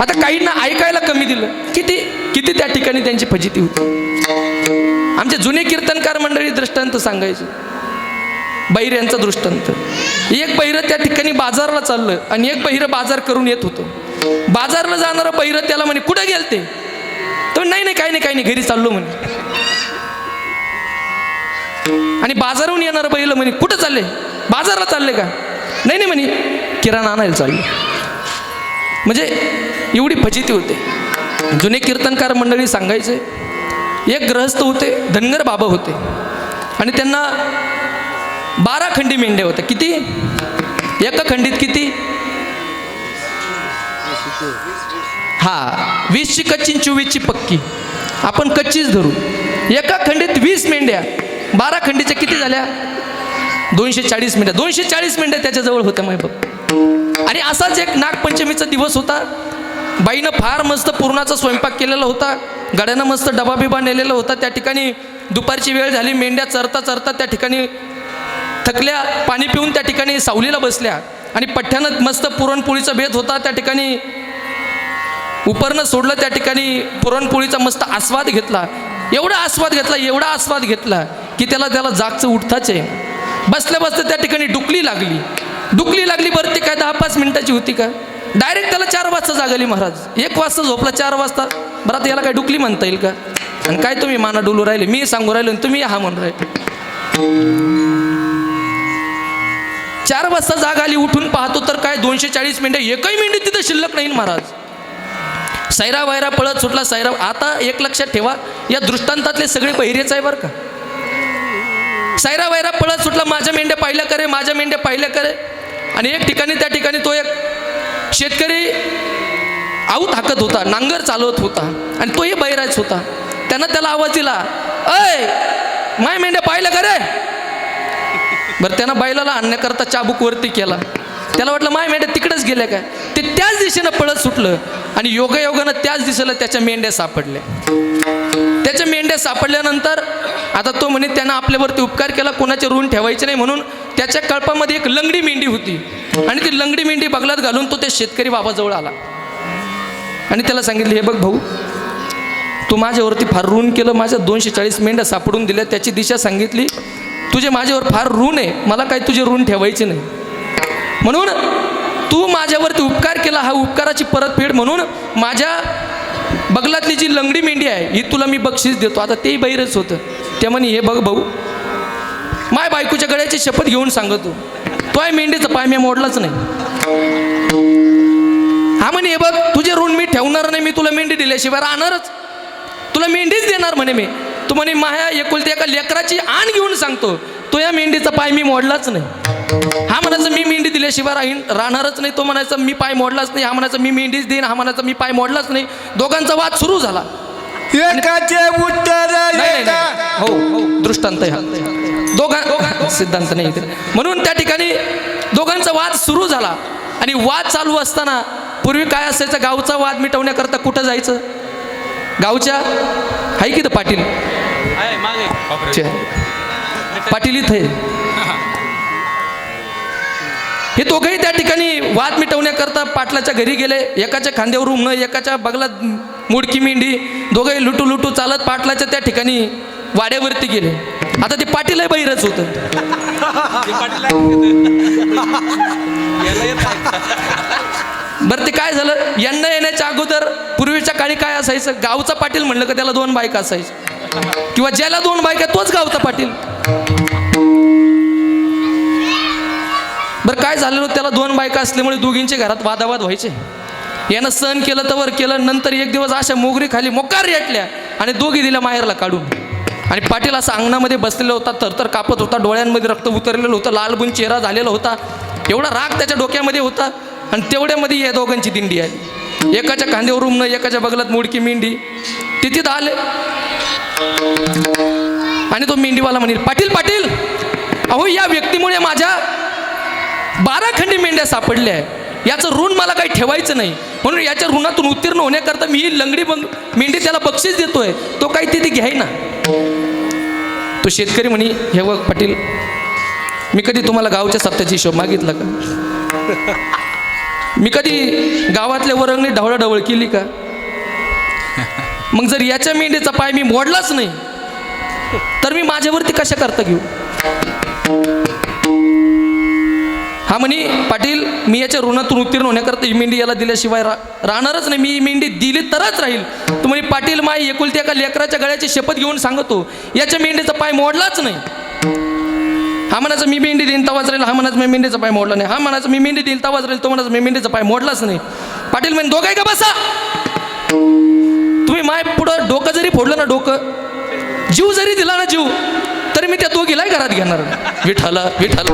आता काहींना ऐकायला कमी दिलं. किती किती त्या ठिकाणी त्यांची फजिती होती? आमचे जुने कीर्तनकार मंडळी दृष्टांत सांगायचे. बैर यांचा दृष्टांत. एक बहिरं त्या ठिकाणी बाजारला चाललं आणि एक बहिरं बाजार करून येत होतं. बाजारला जाणारं बहिरं त्याला म्हणे कुठं गेलते? तर नाही नाही काही नाही काही नाही घरी चाललो म्हणे. आणि बाजारहून येणारं बैल म्हणे कुठं चालले? बाजारला चालले का? नाही नाही म्हणे किराणा आणायला चालले. म्हणजे एवढी फजिती होते. जुने कीर्तनकार मंडळी सांगायचे एक ग्रहस्थ होते धनगर बाबा होते. आणि त्यांना बारा खंडी मेंढ्या होत्या. किती? एका खंडीत किती? हा वीसची कच्ची चोवीसची पक्की. आपण कच्चीच धरू. एका खंडीत वीस मेंढ्या. बारा खंडीच्या किती झाल्या? दोनशे चाळीस मेंढ्या. दोनशे चाळीस मेंढ्या त्याच्याजवळ होत्या माय बघ. आणि असाच एक नागपंचमीचा दिवस होता. बाईनं फार मस्त पूर्णाचा स्वयंपाक केलेला होता. गड्यानं मस्त डबा बिबा नेलेला होता. त्या ठिकाणी दुपारची वेळ झाली. मेंढ्या चरता चरता त्या ठिकाणी थकल्या. पाणी पिऊन त्या ठिकाणी सावलीला बसल्या. आणि पठ्ठ्यानं मस्त पुरणपोळीचा भेद होता. त्या ठिकाणी उपरनं सोडलं. त्या ठिकाणी पुरणपोळीचा मस्त आस्वाद घेतला. एवढा आस्वाद घेतला एवढा आस्वाद घेतला की त्याला त्याला जागचं उठताच आहे. बसल्या बसल्या त्या ठिकाणी डुकली लागली. डुकली लागली बरं ते काय दहा पाच मिनिटाची होती का? डायरेक्ट त्याला चार वाजता जागली महाराज. एक वाजता झोपला चार वाजता. बरं याला काय डुकली म्हणता येईल का? आणि काय तुम्ही माना डुलू राहिले? मी सांगू राहिलो आणि तुम्ही हा म्हणून राहिले. चार वाजता जाग आली उठून पाहतो तर काय दोनशे चाळीस मिनिटं एकही मिनिट तिथं शिल्लक नाही महाराज. सैरा वैरा पळत सुटला सैरा आता एक लक्षात ठेवा या दृष्टांतातले सगळे बहिरेच आहे बरं का. सैरा वैरा पळत सुटला माझ्या मेंढ्या पाहिल्या करे माझ्या मेंढ्या पाहिल्या करे आणि एक ठिकाणी त्या ठिकाणी तो एक शेतकरी आऊत हाकत होता नांगर चालवत होता आणि तोही बैराच होता. त्यानं त्याला आवाज दिला अय माय मेंढ्या पाहिल्या का रे? बरं त्यानं बैलाला आणण्याकरता चाबूक वरती केला. त्याला वाटलं माय मेंढ्या तिकडेच गेल्या काय? ते त्याच दिशेनं पळत सुटलं आणि योगायोगानं त्याच दिशेला त्याच्या मेंढ्या सापडल्या. त्याच्या मेंढ्या सापडल्यानंतर आता तो म्हणे त्यानं आपल्यावरती उपकार केला कोणाचे ऋण ठेवायचे नाही म्हणून त्याच्या कळपामध्ये एक लंगडी मेंढी होती. आणि ती लंगडी मेंढी बगलात घालून तो त्या शेतकरी बाबाजवळ आला. आणि त्याला सांगितलं हे बघ भाऊ तू माझ्यावरती फार ऋण केलं माझ्या दोनशे चाळीस मेंढ्या सापडून दिल्या त्याची दिशा सांगितली. तुझे माझ्यावर फार ऋण आहे मला काही तुझे ऋण ठेवायचे नाही. म्हणून तू माझ्यावरती उपकार केला हा उपकाराची परतफेड म्हणून माझ्या बगलातली जी लंगडी मेंढी आहे ही तुला मी बक्षीस देतो. आता तेही बहिरच होतं. त्या म्हणे हे बघ भाऊ माय बायकोच्या गळ्याची शपथ घेऊन सांगतो तो. आहे मेंढीचा पाय मी मोडलाच नाही. हा म्हणे हे बघ तुझे ऋण मी ठेवणार नाही मी तुला मेंढी दिल्याशिवाय राहणारच. तुला मेंढीच देणार म्हणे मी. तू म्हणे माया एकुलती एका लेकराची आण घेऊन सांगतो. तो या मेंढीचा पाय मी मोडलाच नाही. हा म्हणायचं मी मेंढी दिल्याशिवाय राहीन राहणारच नाही. तो म्हणायचा मी पाय मोडलाच नाही. हा म्हणायचा मी मेंढीच देईन. हा म्हणायचा मी पाय मोडलाच नाही. दोघांचा वाद सुरू झाला. एकाचे उत्तर. हो हो दृष्टांत दोघां सिद्धांत नाही इथे. म्हणून त्या ठिकाणी दोघांचा वाद सुरू झाला. आणि वाद चालू असताना पूर्वी काय असायचं? गावचा वाद मिटवण्याकरता कुठं जायचं? गावच्या आहे की तर पाटील. पाटील इथं हे दोघंही त्या ठिकाणी वाद मिटवण्याकरता पाटलाच्या घरी गेले. एकाच्या खांद्यावर उमणं एकाच्या बगलात मुडकी मेंढी दोघंही लुटू लुटू चालत पाटलाच्या त्या ठिकाणी वाड्यावरती गेले. आता ते पाटीलही बहिरच होतं. बरं ते काय झालं? यांना येण्याच्या अगोदर पूर्वीच्या काळी काय असायचं? गावचा पाटील म्हणलं का त्याला दोन बायका असायच्या. किंवा ज्याला दोन बायका तोच गावचा पाटील. बरं काय झालेलं त्याला दोन बायका असल्यामुळे दोघींचे घरात वादावाद व्हायचे. यानं सहन केलं तर वर केलं नंतर एक दिवस अशा मोगरी खाली मोकार रेटल्या आणि दोघी दिल्या माहेरला काढून. आणि पाटील असा अंगणामध्ये बसलेला होता थरथर कापत होता डोळ्यांमध्ये रक्त उतरलेलं होतं लालबुन चेहरा झालेला होता. एवढा राग त्याच्या डोक्यामध्ये होता आणि तेवढ्यामध्ये या दोघांची दिंडी आली एकाच्या खांद्यावर रुमणं एकाच्या बगलात मुडकी मेंढी. तिथे आले. आणि तो मेंढीवाला म्हणेल पाटील पाटील अहो या व्यक्तीमुळे माझ्या बारा खंडी मेंढ्या सापडल्या आहे याचं ऋण मला काही ठेवायचं नाही. म्हणून याच्या ऋणातून उत्तीर्ण होण्याकरता मी ही लंगडी बंग मेंढी त्याला बक्षीस देतोय. तो काही तिथे घ्याय ना तो शेतकरी म्हणे हे बघ पाटील मी कधी तुम्हाला गावच्या सप्त्याची हिशोब मागितला का? मी कधी गावातल्या वरंगणी ढवळाढवळ केली का? मग जर याच्या मेंढीचा पाय मी मोडलाच नाही तर मी माझ्यावरती कशा करता घेऊ? हा म्हणे पाटील मी याच्या ऋणातून उत्तीर्ण होण्याकरता ही मेंढी याला दिल्याशिवाय रा राहणारच नाही. मी ही मेंढी दिली तरच राहील. तू म्हणे पाटील माय एकुलती एका लेकराच्या गळ्याची शपथ घेऊन सांगतो याच्या मेंढीचा पाय मोडलाच नाही. हा म्हणायचं मी मेंढी देईन तवाच राहील. हा म्हणायचं मी मेंढीचा पाय मोडला नाही. हा म्हणायचं मी मेंढी देईल तवाच राहील. तो म्हणायचं मी मेंढीचा पाय मोडलाच नाही. पाटील म्हणे दोघं का बसा? तुम्ही माय पुढं डोकं जरी फोडलं ना डोकं जीव जरी दिला ना जीव मी त्या दोघीलाही घरात घेणार. नाही. विठाला विठाला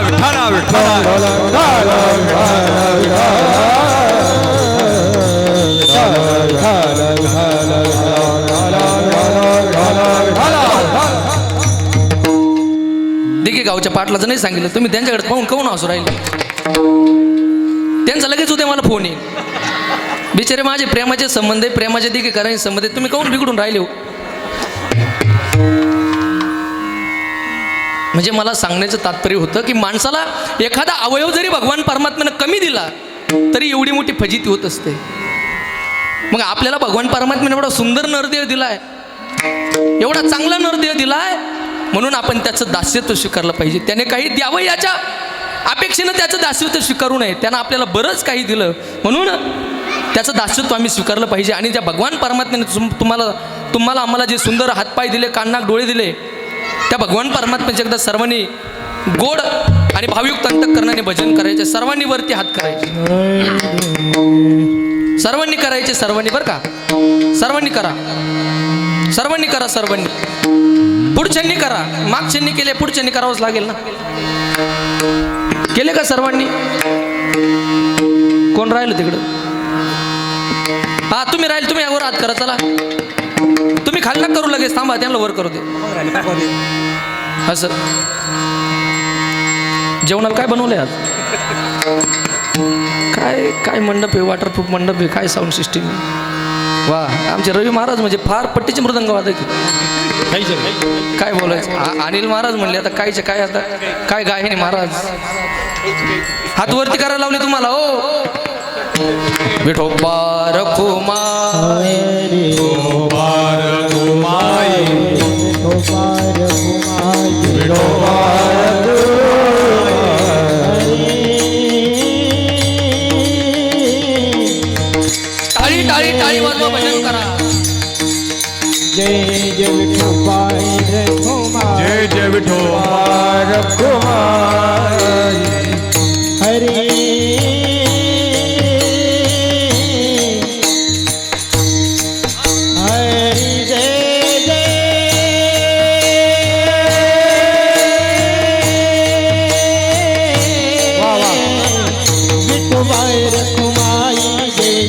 विठाला विठ्ठला. दिघे गावच्या पाटलाचं नाही सांगितलं. तुम्ही त्यांच्याकडे पाहून काऊन असू राहिले? त्यांचा लगेच उद्या मला फोन येईल. बिचारे माझे प्रेमाचे संबंध आहे प्रेमाचे दिघे करायचे संबंध आहे. तुम्ही काऊन बिघडून राहिले हो? म्हणजे मला सांगण्याचं तात्पर्य होतं की माणसाला एखादा अवयव जरी भगवान परमात्म्यानं कमी दिला तरी एवढी मोठी फजिती होत असते. मग आपल्याला भगवान परमात्म्याने एवढा सुंदर नरदेह दिलाय एवढा चांगला नरदेह दिलाय म्हणून आपण त्याचं दास्यत्व स्वीकारलं पाहिजे. त्याने काही द्यावं याच्या अपेक्षेनं त्याचं दास्यत्व स्वीकारू नये. त्यानं आपल्याला बरंच काही दिलं म्हणून त्याचं दास्यत्व आम्ही स्वीकारलं पाहिजे. आणि त्या भगवान परमात्म्याने तुम्हाला तुम्हाला आम्हाला जे सुंदर हातपाय दिले कानाक डोळे दिले त्या भगवान परमात्म्याचे एकदा सर्वांनी गोड आणि भावयुक्त अंतकरणाने भजन करायचे. सर्वांनी वरती हात करायचे. सर्वांनी करायचे सर्वांनी बरं का? सर्वांनी करा. सर्वांनी करा सर्वांनी. पुढच्यांनी करा. मागच्यांनी केले पुढच्यांनी करावंच लागेल ना? केले का सर्वांनी? कोण राहिलं तिकडं? हा तुम्ही राहील तुम्ही यावर हात करा चला. तुम्ही खाल्ला करू लगेच थांबा त्यांना वर करू दे. असं. जेवणाला काय बनवलंय आज? काय काय मंडप आहे? वॉटरप्रूफ मंडप आहे? काय साऊंड सिस्टीम वा. आमचे रवी महाराज म्हणजे फार पट्टीचे मृदंग वादक. काय बोलायचं? अनिल महाराज म्हणले आता कायचे काय आता? काय गायने महाराज? हात वरती करायला लावले तुम्हाला हो. विठोबा रखुमा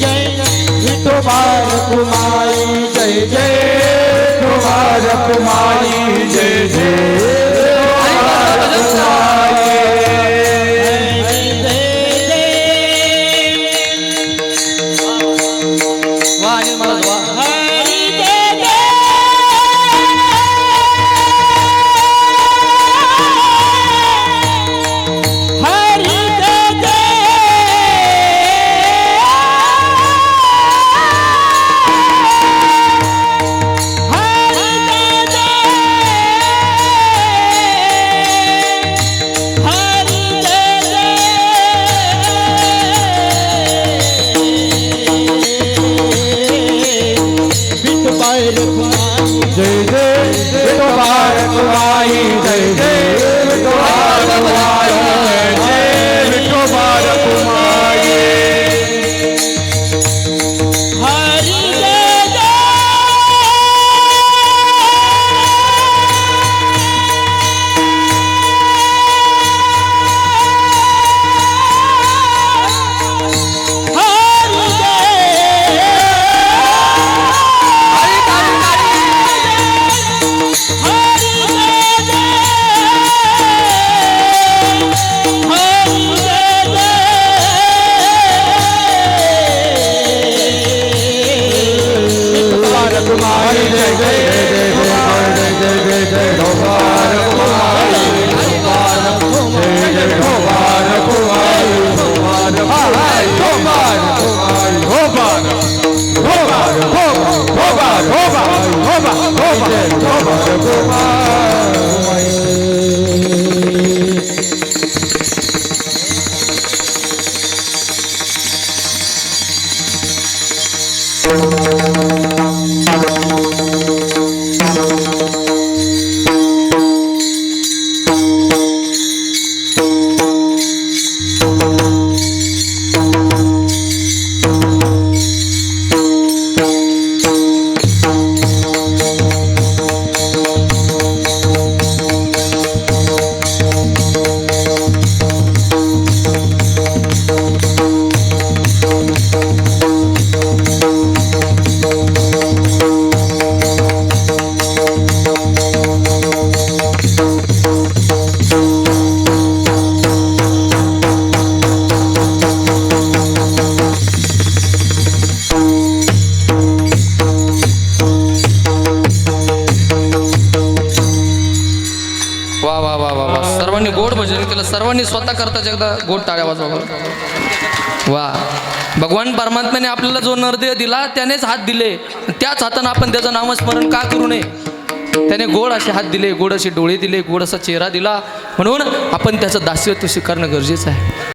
जय विठोबाई रघुमाई जय जय। कुमार कुमारी जय जय। 我们是最好 सर्वांनी गोड भजन केलं. सर्वांनी स्वतः करताच एकदा गोड टाळ्या वाजवा वा. भगवान परमात्म्याने आपल्याला जो नरदेह दिला त्यानेच हात दिले. त्याच हातानं आपण त्याचं नामस्मरण का करू नये? त्याने गोड असे हात दिले गोड असे डोळे दिले गोड असा चेहरा दिला. म्हणून आपण त्याचं दास्यत्व स्वीकारणं गरजेचं आहे.